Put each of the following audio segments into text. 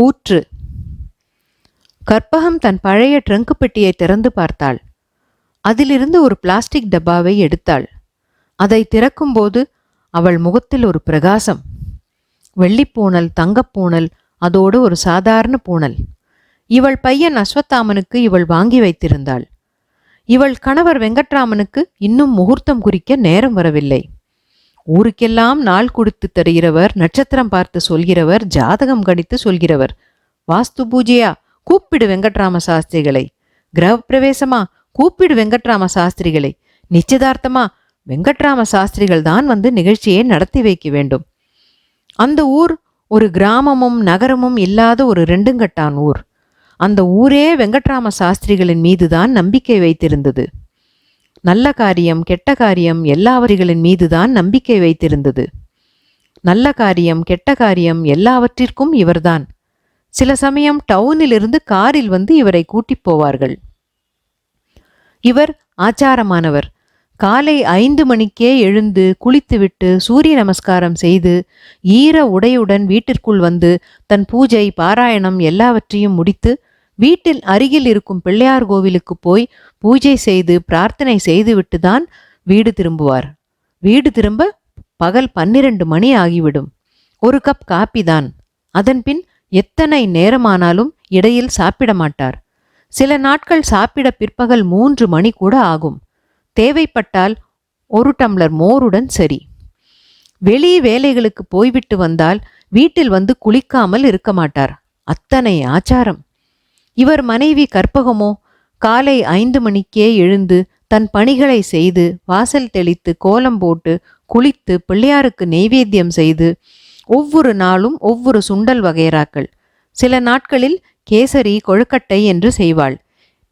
ஊற்று. கற்பகம் தன் பழைய ட்ரங்கு பெட்டியை திறந்து பார்த்தாள். அதிலிருந்து ஒரு பிளாஸ்டிக் டப்பாவை எடுத்தாள். அதை திறக்கும்போது அவள் முகத்தில் ஒரு பிரகாசம். வெள்ளிப்பூனல் தங்கப்பூனல் அதோடு ஒரு சாதாரண பூணல். இவள் பையன் அஸ்வத்தாமனுக்கு இவள் வாங்கி வைத்திருந்தாள். இவள் கணவர் வெங்கட்ராமனுக்கு இன்னும் முகூர்த்தம் குறிக்க நேரம் வரவில்லை. ஊருக்கெல்லாம் நாள் கொடுத்து தருகிறவர் நட்சத்திரம் பார்த்து சொல்கிறவர் ஜாதகம் கணித்து சொல்கிறவர். வாஸ்து பூஜையா? கூப்பிடு வெங்கட்ராம சாஸ்திரிகளை. கிரகப்பிரவேசமா கூப்பிடு வெங்கட்ராம சாஸ்திரிகளை. நிச்சயதார்த்தமா? வெங்கட்ராம சாஸ்திரிகள் தான் வந்து நிகழ்ச்சியை நடத்தி வைக்க வேண்டும். அந்த ஊர் ஒரு கிராமமும் நகரமும் இல்லாத ஒரு ரெண்டுங்கட்டான் ஊர். அந்த ஊரே வெங்கட்ராம சாஸ்திரிகளின் மீதுதான் நம்பிக்கை வைத்திருந்தது. நல்ல காரியம் கெட்ட காரியம் எல்லாவரிகளின் மீதுதான் நம்பிக்கை வைத்திருந்தது. நல்ல காரியம் கெட்ட காரியம் எல்லாவற்றிற்கும் இவர்தான். சில சமயம் டவுனிலிருந்து காரில் வந்து இவரை கூட்டிப் போவார்கள். இவர் ஆச்சாரமானவர். காலை ஐந்து மணிக்கே எழுந்து குளித்துவிட்டு சூரிய நமஸ்காரம் செய்து ஈர உடையுடன் வீட்டிற்குள் வந்து தன் பூஜை பாராயணம் எல்லாவற்றையும் முடித்து வீட்டில் அருகில் இருக்கும் பிள்ளையார் கோவிலுக்கு போய் பூஜை செய்து பிரார்த்தனை செய்துவிட்டு தான் வீடு திரும்புவார். வீடு திரும்ப பகல் பன்னிரண்டு மணி ஆகிவிடும். ஒரு கப் காப்பி தான் அதன்பின் எத்தனை நேரமானாலும் இடையில் சாப்பிட மாட்டார். சில நாட்கள் சாப்பிட பிற்பகல் மூன்று மணி கூட ஆகும். தேவைப்பட்டால் ஒரு டம்ளர் மோருடன் சரி. வெளி வேலைகளுக்கு போய்விட்டு வந்தால் வீட்டில் வந்து குளிக்காமல் இருக்க மாட்டார். அத்தனை ஆச்சாரம். இவர் மனைவி கற்பகமோ? காலை ஐந்து மணிக்கே எழுந்து தன் பணிகளை செய்து வாசல் தெளித்து கோலம் போட்டு குளித்து பிள்ளையாருக்கு நெய்வேத்தியம் செய்து ஒவ்வொரு நாளும் ஒவ்வொரு சுண்டல் வகைராக்கள் சில நாட்களில் கேசரி கொழுக்கட்டை என்று செய்வாள்.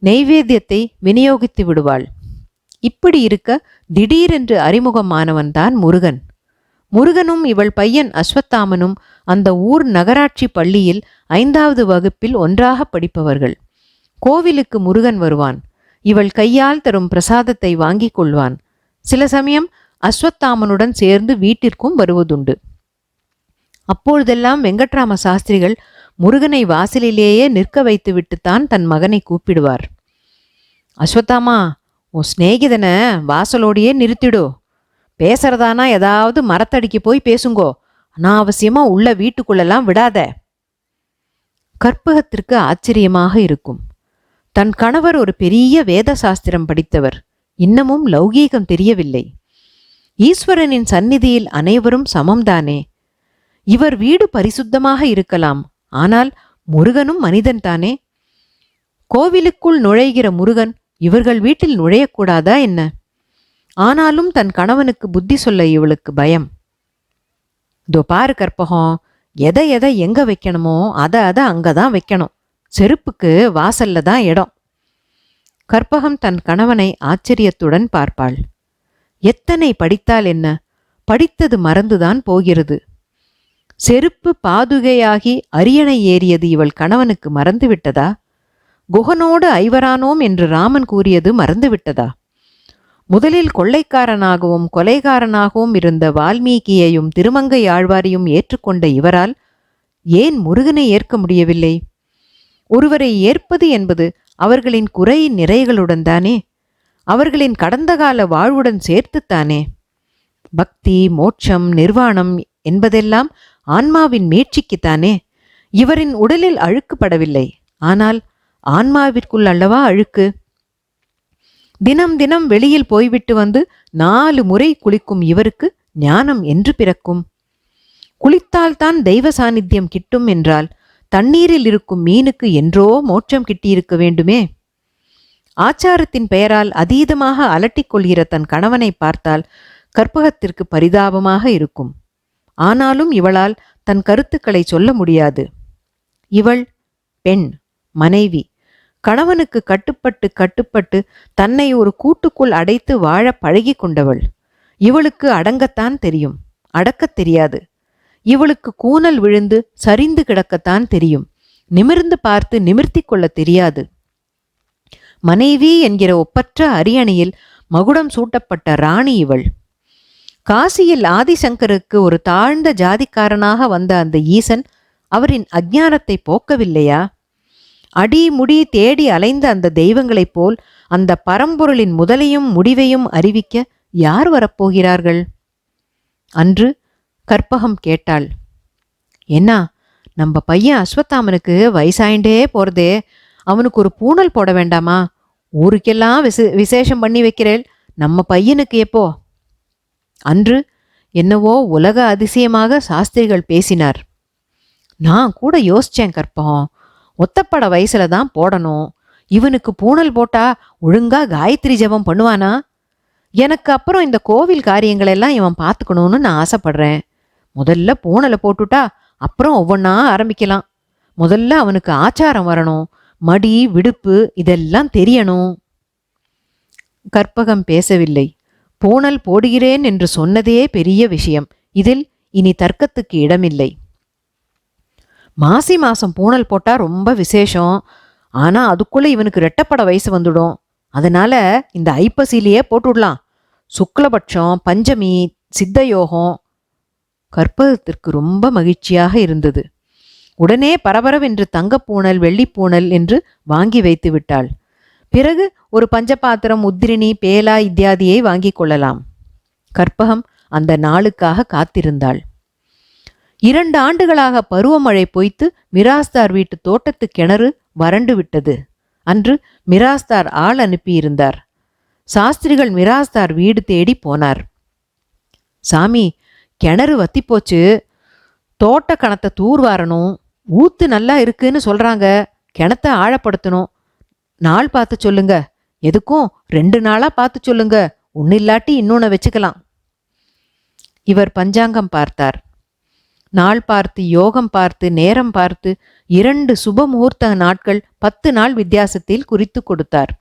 நெய்வேத்தியத்தை விநியோகித்து விடுவாள். இப்படி இருக்க திடீரென்று அறிமுகமானவன்தான் முருகன். முருகனும் இவள் பையன் அஸ்வத்தாமனும் அந்த ஊர் நகராட்சி பள்ளியில் ஐந்தாவது வகுப்பில் ஒன்றாக படிப்பவர்கள். கோவிலுக்கு முருகன் வருவான். இவள் கையால் தரும் பிரசாதத்தை வாங்கிக் கொள்வான். சில சமயம் அஸ்வத்தாமனுடன் சேர்ந்து வீட்டிற்கும் வருவதுண்டு. அப்பொழுதெல்லாம் வெங்கட்ராம சாஸ்திரிகள் முருகனை வாசலிலேயே நிற்க வைத்துவிட்டுத்தான் தன் மகனை கூப்பிடுவார். அஸ்வத்தாமா உன் சிநேகிதனை வாசலோடையே நிறுத்திடோ. பேசுறதானா ஏதாவது மரத்தடிக்கு போய் பேசுங்கோ. அனாவசியமா உள்ள வீட்டுக்குள்ளெல்லாம் விடாத. கற்பகத்திற்கு ஆச்சரியமாக இருக்கும். தன் கணவர் ஒரு பெரிய வேத சாஸ்திரம் படித்தவர். இன்னமும் லௌகீகம் தெரியவில்லை. ஈஸ்வரனின் சந்நிதியில் அனைவரும் சமம்தானே. இவர் வீடு பரிசுத்தமாக இருக்கலாம். ஆனால் முருகனும் மனிதன்தானே? கோவிலுக்குள் நுழைகிற முருகன் இவர்கள் வீட்டில் நுழையக்கூடாதா என்ன? ஆனாலும் தன் கணவனுக்கு புத்தி சொல்ல இவளுக்கு பயம். இதோ பாரு கற்பகம் எதை எதை எங்க வைக்கணுமோ அதை அதை அங்கதான் வைக்கணும். செருப்புக்கு வாசல்ல தான் இடம். கற்பகம் தன் கணவனை ஆச்சரியத்துடன் பார்ப்பாள். எத்தனை படித்தால் என்ன? படித்தது மறந்துதான் போகிறது. செருப்பு பாதுகையாகி அரியணை ஏறியது இவள் கணவனுக்கு மறந்துவிட்டதா? குகனோடு ஐவரானோம் என்று ராமன் கூறியது மறந்துவிட்டதா? முதலில் கொள்ளைக்காரனாகவும் கொலைகாரனாகவும் இருந்த வால்மீகியையும் திருமங்கை ஆழ்வாரையும் ஏற்றுக்கொண்ட இவரால் ஏன் முருகனை ஏற்க முடியவில்லை? ஒருவரை ஏற்பது என்பது அவர்களின் குறை நிறைகளுடன் தானே? அவர்களின் கடந்த கால வாழ்வுடன் சேர்த்துத்தானே பக்தி மோட்சம் நிர்வாணம் என்பதெல்லாம் ஆன்மாவின் மீட்சிக்குத்தானே இவரின் உடலில் அழுக்குப்படவில்லை ஆனால் ஆன்மாவிற்குள் அல்லவா அழுக்கு? தினம் தினம் வெளியில் போய்விட்டு வந்து நாலு முறை குளிக்கும் இவருக்கு ஞானம் என்று பிறக்கும். குளித்தால்தான் தெய்வ சாநித்தியம் கிட்டும் என்றால் தண்ணீரில் இருக்கும் மீனுக்கு என்றோ மோட்சம் கிட்டியிருக்க வேண்டுமே? ஆச்சாரத்தின் பெயரால் அதீதமாக அலட்டிக்கொள்கிற தன் கணவனை பார்த்தால் கற்பகத்திற்கு பரிதாபமாக இருக்கும். ஆனாலும் இவளால் தன் கருத்துக்களை சொல்ல முடியாது. இவள் பெண் மனைவி கணவனுக்கு கட்டுப்பட்டு கட்டுப்பட்டு தன்னை ஒரு கூட்டுக்குள் அடைத்து வாழ பழகி கொண்டவள். இவளுக்கு அடங்கத்தான் தெரியும். அடக்கத் தெரியாது. இவளுக்கு கூனல் விழுந்து சரிந்து கிடக்கத்தான் தெரியும். நிமிர்ந்து பார்த்து நிமிர்த்தி கொள்ள தெரியாது. மனைவி என்கிற ஒப்பற்ற அரியணையில் மகுடம் சூட்டப்பட்ட ராணி இவள். காசியில் ஆதிசங்கருக்கு ஒரு தாழ்ந்த ஜாதிக்காரனாக வந்த அந்த ஈசன் அவரின் அஜ்ஞானத்தை போக்கவில்லையா? அடி முடி தேடி அலைந்த அந்த தெய்வங்களைப் போல் அந்த பரம்பொருளின் முதலையும் முடிவையும் அறிவிக்க யார் வரப்போகிறார்கள்? அன்று கற்பகம் கேட்டாள். என்ன நம்ம பையன் அஸ்வத்தாமனுக்கு வயசாயிண்டே போறதே. அவனுக்கு ஒரு பூணல் போட வேண்டாமா? ஊருக்கெல்லாம் விசே விசேஷம் பண்ணி வைக்கிறேன் நம்ம பையனுக்கு எப்போ? அன்று என்னவோ உலக அதிசயமாக சாஸ்திரிகள் பேசினார். நான் கூட யோசிச்சேன் கற்பகம். ஒத்தப்பட வயசுல தான் போடணும். இவனுக்கு பூணல் போட்டா ஒழுங்கா காயத்ரி ஜெபம் பண்ணுவானா? எனக்கு அப்புறம் இந்த கோவில் காரியங்கள் எல்லாம் இவன் பார்த்துக்கணும்னு நான் ஆசைப்படுறேன். முதல்ல பூணலை போட்டுட்டா அப்புறம் ஒவ்வொன்றா ஆரம்பிக்கலாம். முதல்ல அவனுக்கு ஆச்சாரம் வரணும். மடி விடுப்பு இதெல்லாம் தெரியணும். கற்பகம் பேசவில்லை. பூணல் போடுகிறேன் என்று சொன்னதே பெரிய விஷயம். இதில் இனி தர்க்கத்துக்கு இடமில்லை. மாசி மாசம் பூனல் போட்டா ரொம்ப விசேஷம். ஆனா அதுக்குள்ள இவனுக்கு ரெட்டப்பட வயசு வந்துடும். அதனால இந்த ஐப்பசிலேயே போட்டுடலாம். சுக்லபட்சம் பஞ்சமி சித்தயோகம் கற்பகத்திற்கு ரொம்ப மகிழ்ச்சியாக இருந்தது. உடனே பரபரவென்று தங்கப்பூனல் வெள்ளிப்பூனல் என்று வாங்கி வைத்து விட்டாள். பிறகு ஒரு பஞ்சபாத்திரம் உத்திரிணி பேலா இத்தியாதியை வாங்கிக் கொள்ளலாம். கற்பகம் அந்த நாளுக்காக காத்திருந்தாள். இரண்டு ஆண்டுகளாக பருவமழை பொய்த்து மிராஸ்தார் வீட்டு தோட்டத்து கிணறு வறண்டு விட்டது. அன்று மிராஸ்தார் ஆள் அனுப்பியிருந்தார். சாஸ்திரிகள் மிராஸ்தார் வீடு தேடி போனார். சாமி கிணறு வத்தி போச்சு தோட்ட கணத்தை தூர்வாரணும் ஊத்து நல்லா இருக்குன்னு சொல்றாங்க. கிணத்த ஆழப்படுத்தணும். நாள் பார்த்து சொல்லுங்க. எதுக்கும் ரெண்டு நாளா பார்த்து சொல்லுங்க. ஒன்னு இல்லாட்டி இன்னொன்னு வச்சுக்கலாம். இவர் பஞ்சாங்கம் பார்த்தார். நாள் பார்த்து யோகம் பார்த்து நேரம் பார்த்து இரண்டு சுப முகூர்த்த நாட்கள் பத்து நாள் வித்தியாசத்தில் குறித்து கொடுத்தார்.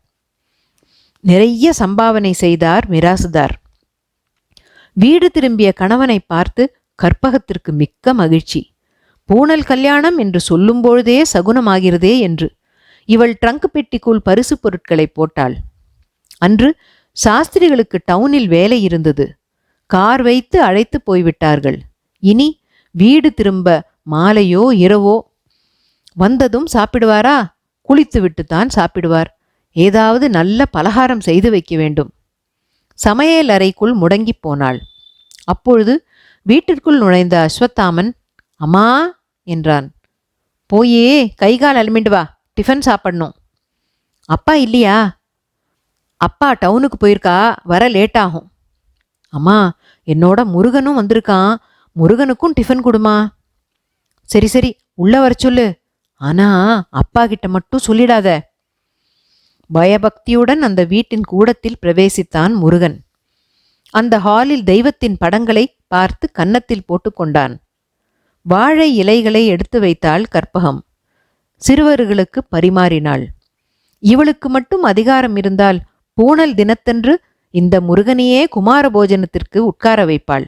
நிறைய சம்பாவனை செய்தார் மிராசுதார். வீடு திரும்பிய கணவனை பார்த்து கற்பகத்திற்கு மிக்க மகிழ்ச்சி. பூனல் கல்யாணம் என்று சொல்லும்பொழுதே சகுனமாகிறதே என்று. இவள் ட்ரங்க் பெட்டிக்குள் பரிசு பொருட்களை போட்டாள். அன்று சாஸ்திரிகளுக்கு டவுனில் வேலை இருந்தது. கார் வைத்து அழைத்து போய்விட்டார்கள். இனி வீடு திரும்ப மாலையோ இரவோ வந்ததும் சாப்பிடுவாரா? குளித்துவிட்டுத்தான் சாப்பிடுவார். ஏதாவது நல்ல பலகாரம் செய்து வைக்க வேண்டும். சமையல் அறைக்குள் முடங்கிப் போனாள். அப்பொழுது வீட்டிற்குள் நுழைந்த அஸ்வத்தாமன் அம்மா என்றான். போயே கை கால் வா டிஃபன் சாப்பிடணும். அப்பா இல்லையா? அப்பா டவுனுக்கு போயிருக்கா வர லேட் ஆகும் அம்மா என்னோட முருகனும் வந்திருக்கான் முருகனுக்கும் டிஃபன் கொடுமா. சரி சரி உள்ள வர சொல்லு. ஆனா அப்பா கிட்ட மட்டும் சொல்லிடாத. பயபக்தியுடன் அந்த வீட்டின் கூடத்தில் பிரவேசித்தான் முருகன். அந்த ஹாலில் தெய்வத்தின் படங்களை பார்த்து கன்னத்தில் போட்டுக்கொண்டான் வாழை இலைகளை எடுத்து வைத்தாள் கற்பகம். சிறுவர்களுக்கு பரிமாறினாள். இவளுக்கு மட்டும் அதிகாரம் இருந்தால் பூனல் தினத்தன்று இந்த முருகனையே குமார போஜனத்திற்கு உட்கார வைப்பாள்.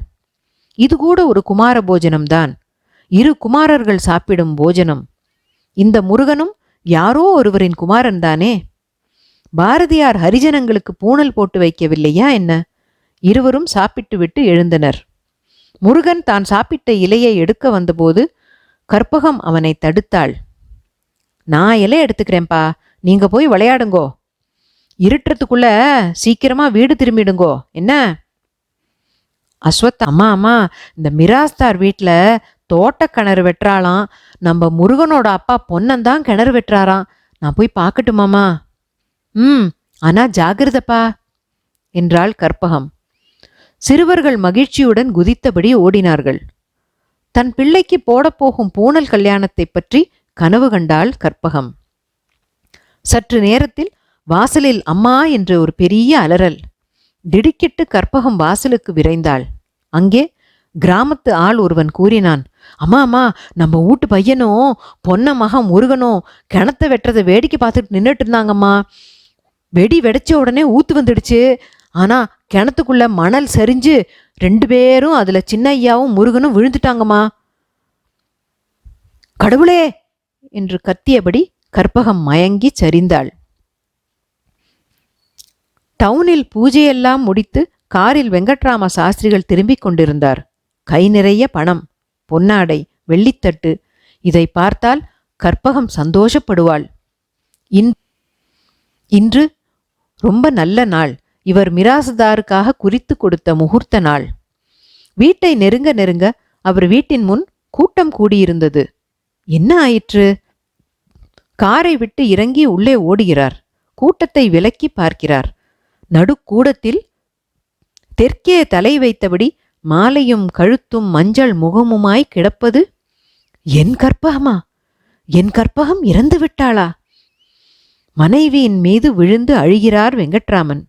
இது கூட ஒரு குமார போஜனம்தான் இரு குமாரர்கள் சாப்பிடும் போஜனம். இந்த முருகனும் யாரோ ஒருவரின் குமாரன் தானே? பாரதியார் ஹரிஜனங்களுக்கு பூணல் போட்டு வைக்கவில்லையா என்ன? இருவரும் சாப்பிட்டுவிட்டு எழுந்தனர். முருகன் தான் சாப்பிட்ட இலையை எடுக்க வந்தபோது கற்பகம் அவனை தடுத்தாள். நான் இலை எடுத்துக்கிறேன்பா நீங்க போய் விளையாடுங்கோ. இருட்டுறதுக்குள்ள சீக்கிரமா வீடு திரும்பிடுங்கோ. என்ன? அஸ்வத் அம்மா அம்மா இந்த மிராஸ்தார் வீட்டில் தோட்ட கிணறு வெட்டுறாளாம். நம்ம முருகனோட அப்பா பொன்னந்தான் கிணறு வெட்டுறாராம். நான் போய் பார்க்கட்டுமாமா ம் ஆனா ஜாகிரதப்பா என்றாள் கற்பகம். சிறுவர்கள் மகிழ்ச்சியுடன் குதித்தபடி ஓடினார்கள். தன் பிள்ளைக்கு போடப்போகும் பூனல் கல்யாணத்தைப் பற்றி கனவு கண்டாள் கற்பகம். சற்று நேரத்தில் வாசலில் அம்மா என்று ஒரு பெரிய அலறல். திடுக்கிட்டு கற்பகம் வாசலுக்கு விரைந்தாள். அங்கே கிராமத்து ஆள் ஒருவன் கூறினான் அம்மா அம்மா நம்ம வீட்டு பையனும் பொன்ன மகன் முருகனும் கிணத்த வெட்டுறதை வேடிக்கை பார்த்துட்டு நின்றுட்டு இருந்தாங்கம்மா. வெடி வெடிச்ச உடனே ஊத்து வந்துடுச்சு. ஆனா கிணத்துக்குள்ள மணல் சரிஞ்சு ரெண்டு பேரும் அதுல சின்ன ஐயாவும் முருகனும் விழுந்துட்டாங்கம்மா. கடவுளே! என்று கத்தியபடி கற்பகம் மயங்கி சரிந்தாள். டவுனில் பூஜையெல்லாம் முடித்து காரில் வெங்கட்ராம சாஸ்திரிகள் திரும்பிக் கொண்டிருந்தார். கை நிறைய பணம் பொன்னாடை வெள்ளித்தட்டு. இதை பார்த்தால் கற்பகம் சந்தோஷப்படுவாள். இன் இன்று ரொம்ப நல்ல நாள். இவர் மிராசுதாருக்காக குறித்து கொடுத்த முகூர்த்த நாள். வீட்டை நெருங்க நெருங்க அவர் வீட்டின் முன் கூட்டம் கூடியிருந்தது. என்ன ஆயிற்று? காரை விட்டு இறங்கி உள்ளே ஓடுகிறார். கூட்டத்தை விலக்கி பார்க்கிறார். நடுக்கூடத்தில் தெற்கே தலை வைத்தபடி மாலையும் கழுத்தும் மஞ்சள் முகமுமாய் கிடப்பது என் கற்பகமா? என் கற்பகம் இறந்து விட்டாளா? மனைவியின் மீது விழுந்து அழுகிறார் வெங்கட்ராமன்.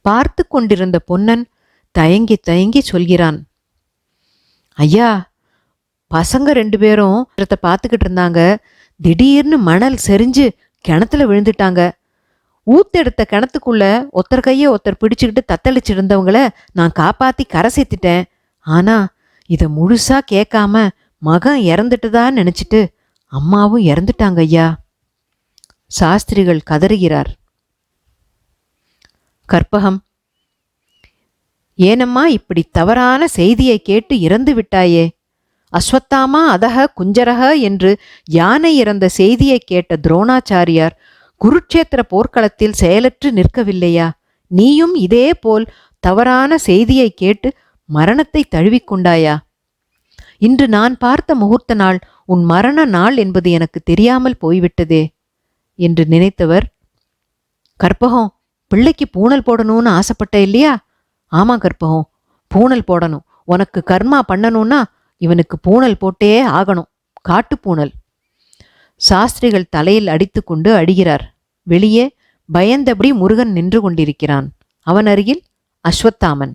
பார்த்து கொண்டிருந்த பொன்னன் தயங்கி தயங்கி சொல்கிறான். ஐயா பசங்க ரெண்டு பேரும் பார்த்துக்கிட்டு இருந்தாங்க. திடீர்னு மணல் செறிஞ்சு கிணத்துல விழுந்துட்டாங்க. ஊத்தெடுத்த கிணத்துக்குள்ள ஒருத்தர் கையை ஒருத்தர் பிடிச்சுக்கிட்டு தத்தளிச்சிருந்தவங்கள நான் காப்பாத்தி கரை சேர்த்துட்டேன். ஆனா இதை முழுசா கேட்காம மகன் இறந்துட்டுதான் நினைச்சிட்டு அம்மாவும் இறந்துட்டாங்க ஐயா. சாஸ்திரிகள் கதறுகிறார். கற்பகம் ஏனம்மா இப்படி தவறான செய்தியை கேட்டு இறந்து விட்டாயே. அஸ்வத்தாமா அதக குஞ்சரக என்று யானை இறந்த செய்தியை கேட்ட துரோணாச்சாரியார் குருட்சேத்திர போர்க்களத்தில் செயலற்று நிற்கவில்லையா? நீயும் இதே போல் தவறான செய்தியை கேட்டு மரணத்தை தழுவிக்கொண்டாயா? இன்று நான் பார்த்த முகூர்த்த நாள் உன் மரண நாள் என்பது எனக்கு தெரியாமல் போய்விட்டதே என்று நினைத்தவர். கற்பகம் பிள்ளைக்கு பூணல் போடணும்னு ஆசைப்பட்ட இல்லையா? ஆமா கற்பகம் பூணல் போடணும். உனக்கு கர்மா பண்ணணும்னா இவனுக்கு பூணல் போட்டே ஆகணும். காட்டுப்பூணல் சாஸ்திரிகள் தலையில் அடித்துக்கொண்டு அடிகிறார். வெளியே பயந்தபடி முருகன் நின்று கொண்டிருக்கிறான். அவன் அருகில் அஸ்வத்தாமன்.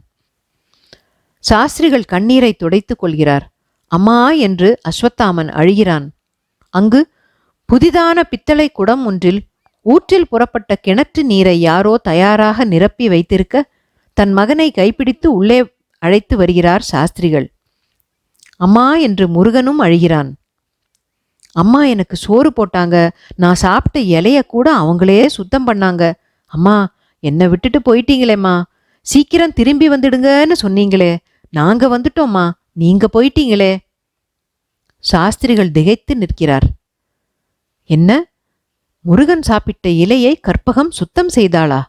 சாஸ்திரிகள் கண்ணீரை துடைத்துக் கொள்கிறார். அம்மா என்று அஸ்வத்தாமன் அழுகிறான். அங்கு புதிதான பித்தளை குடம் ஒன்றில் ஊற்றில் புறப்பட்ட கிணற்று நீரை யாரோ தயாராக நிரப்பி வைத்திருக்க தன் மகனை கைப்பிடித்து உள்ளே அழைத்து வருகிறார் சாஸ்திரிகள். அம்மா என்று முருகனும் அழுகிறான். அம்மா எனக்கு சோறு போட்டாங்க. நான் சாப்பிட்ட இலைய கூட அவங்களே சுத்தம் பண்ணாங்க. அம்மா என்னை விட்டுட்டு போயிட்டீங்களேம்மா. சீக்கிரம் திரும்பி வந்துடுங்கன்னு சொன்னீங்களே. நாங்க வந்துட்டோம்மா. நீங்க போயிட்டீங்களே. சாஸ்திரிகள் திகைத்து நிற்கிறார். என்ன? முருகன் சாப்பிட்ட இலையை கற்பகம் சுத்தம் செய்தாளா?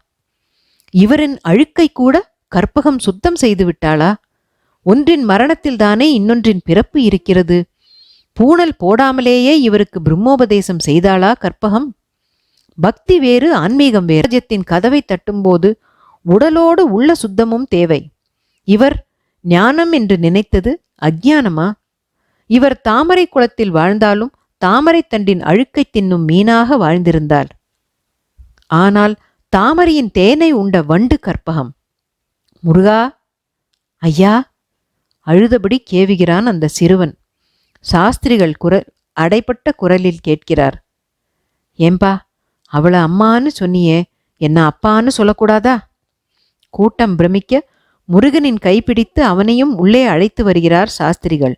இவரின் அழுக்கை கூட கற்பகம் சுத்தம் செய்து விட்டாளா? ஒன்றின் மரணத்தில்தானே இன்னொன்றின் பிறப்பு இருக்கிறது. பூணல் போடாமலேயே இவருக்கு பிரம்மோபதேசம் செய்தாளா கற்பகம்? பக்தி வேறு ஆன்மீகம் வேறு. ராஜ்யத்தின் கதவை தட்டும்போது உடலோடு உள்ள சுத்தமும் தேவை. இவர் ஞானம் என்று நினைத்தது அஜ்ஞானமா? இவர் தாமரை குளத்தில் வாழ்ந்தாலும் தாமரை தண்டின் அழுக்கை தின்னும் மீனாக வாழ்ந்திருந்தார் ஆனால் தாமரையின் தேனை உண்ட வண்டு கற்பகம். முருகா ஐயா அழுதபடி கேவுகிறான் அந்த சிறுவன். சாஸ்திரிகள் குரல் அடைப்பட்ட குரலில் கேட்கிறார். ஏம்பா அவளை அம்மான்னு சொன்னியே என்ன அப்பான்னு சொல்லக்கூடாதா? கூட்டம் பிரமிக்க முருகனின் கைப்பிடித்து அவனையும் உள்ளே அழைத்து வருகிறார் சாஸ்திரிகள்.